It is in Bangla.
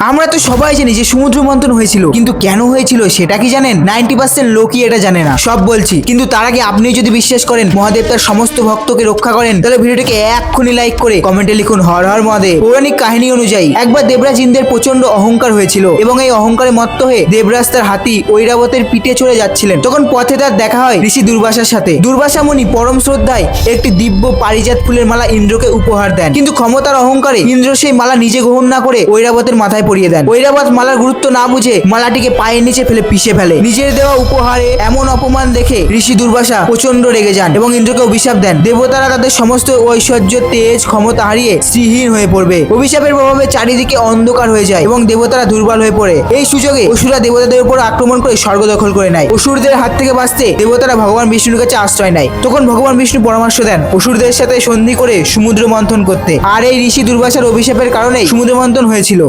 আমরা তো সবাই জানি যে সমুদ্র মন্থন হয়েছিল, কিন্তু কেন হয়েছিল সেটা কি জানেন? নাইনটি পার্সেন্ট লোকই এটা জানে না। সব বলছি। কিন্তু তার আগে আপনি যদি বিশ্বাস করেন, মহাদেব তার সমস্ত ভক্তকে রক্ষা করেন, তাহলে ভিডিওটিকে এক্ষুনি লাইক করে কমেন্টে লিখুন, হর হর মহাদেব। পৌরাণিক কাহিনী অনুযায়ী, একবার দেবরাজ ইন্দ্রের প্রচণ্ড অহংকার হয়েছিল এবং এই অহংকারে মত্ত হয়ে দেবরাজ তার হাতি ঐরাবতের পিঠে চলে যাচ্ছিলেন। তখন পথে তার দেখা হয় ঋষি দুর্বাসার সাথে। দুর্বাসা মুনি পরম শ্রদ্ধায় একটি দিব্য পারিজাত ফুলের মালা ইন্দ্রকে উপহার দেন। কিন্তু ক্ষমতার অহংকারে ইন্দ্র সেই মালা নিজে গ্রহণ না করে ঐরাবতের মাথায় পরিয়ে দেন। ঐরাবত মালার গুরুত্ব না বুঝে মালাটিকে পায়ের নিচে ফেলে পিষে ফেলে। নিজের দেওয়া উপহারে এমন অপমান দেখে ঋষি দুর্বাসা প্রচণ্ড রেগে যান এবং ইন্দ্রকে অভিশাপ দেন। দেবতারা তাদের সমস্ত ঐশ্বর্য, তেজ, ক্ষমতা হারিয়ে শ্রীহীন হয়ে পড়বে। অভিশাপের প্রভাবে চারিদিকে অন্ধকার হয়ে যায় এবং দেবতারা দুর্বল হয়ে পড়ে। এই সুযোগে অসুরা দেবতাদের উপর আক্রমণ করে স্বর্গ দখল করে নেয়। অসুরদের হাত থেকে বাঁচতে দেবতারা ভগবান বিষ্ণুর কাছে আশ্রয় নেয়। তখন ভগবান বিষ্ণু পরামর্শ দেন অসুরদের সাথে সন্ধি করে সমুদ্র মন্থন করতে। আর এই ঋষি দুর্বাসার অভিশাপের কারণে সমুদ্র মন্থন হয়েছিল।